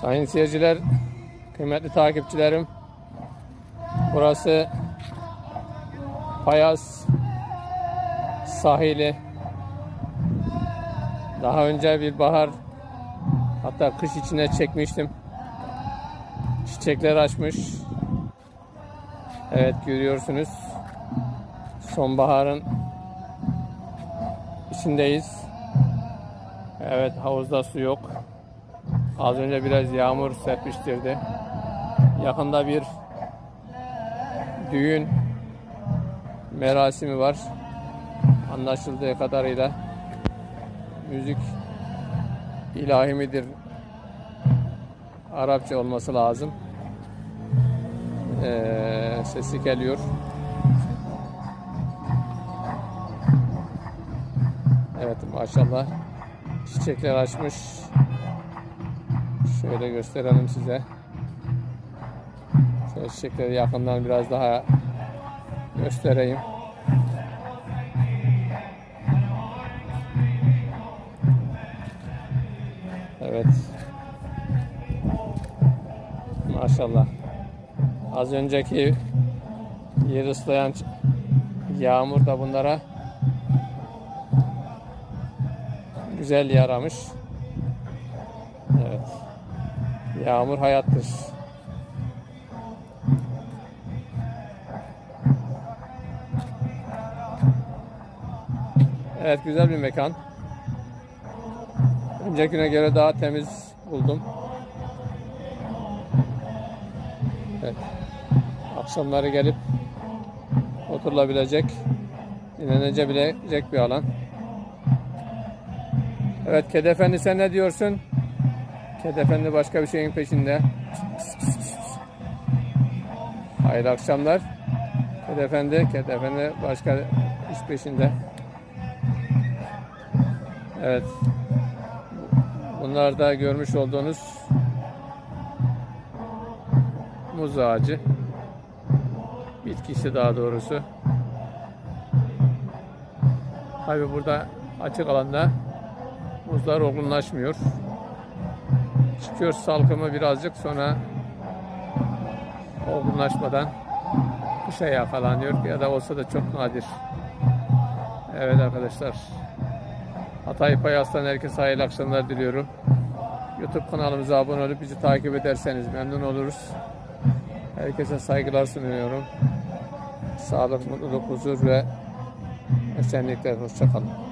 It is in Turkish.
Sayın seyirciler, kıymetli takipçilerim. Burası Payas sahili. Daha önce bir bahar hatta kış içine çekmiştim. Çiçekler açmış. Evet görüyorsunuz. Sonbaharın içindeyiz. Evet havuzda su yok. Az önce biraz yağmur serpiştirdi. Yakında bir düğün merasimi var. Anlaşıldığı kadarıyla müzik ilahi midir? Arapça olması lazım. Ee, sesi geliyor. Evet maşallah çiçekler açmış. Şöyle gösterelim size. Şöyle çiçekleri yakından biraz daha göstereyim. Evet. Maşallah. Az önceki yer ıslayan yağmur da bunlara güzel yaramış. Evet. Yağmur hayattır. Evet güzel bir mekan. Önceki güne göre daha temiz buldum. Evet. Akşamları gelip oturulabilecek, dinlenebilecek bir alan. Evet Kedi Efendi sen ne diyorsun? Kedi Efendi başka bir şeyin peşinde. Hayırlı akşamlar. Kedi Efendi, Kedi Efendi başka iş peşinde. Evet. Bunlar da görmüş olduğunuz muz ağacı. Bitkisi daha doğrusu. Tabi burada açık alanda muzlar olgunlaşmıyor. Çıkıyor salkımı birazcık sonra olgunlaşmadan kışa yakalanıyor ya da olsa da çok nadir. Evet arkadaşlar. Hatay Payas'tan herkese hayırlı akşamlar diliyorum. YouTube kanalımıza abone olup bizi takip ederseniz memnun oluruz. Herkese saygılar sunuyorum. Sağlık, mutluluk, huzur ve esenlikler. Hoşçakalın.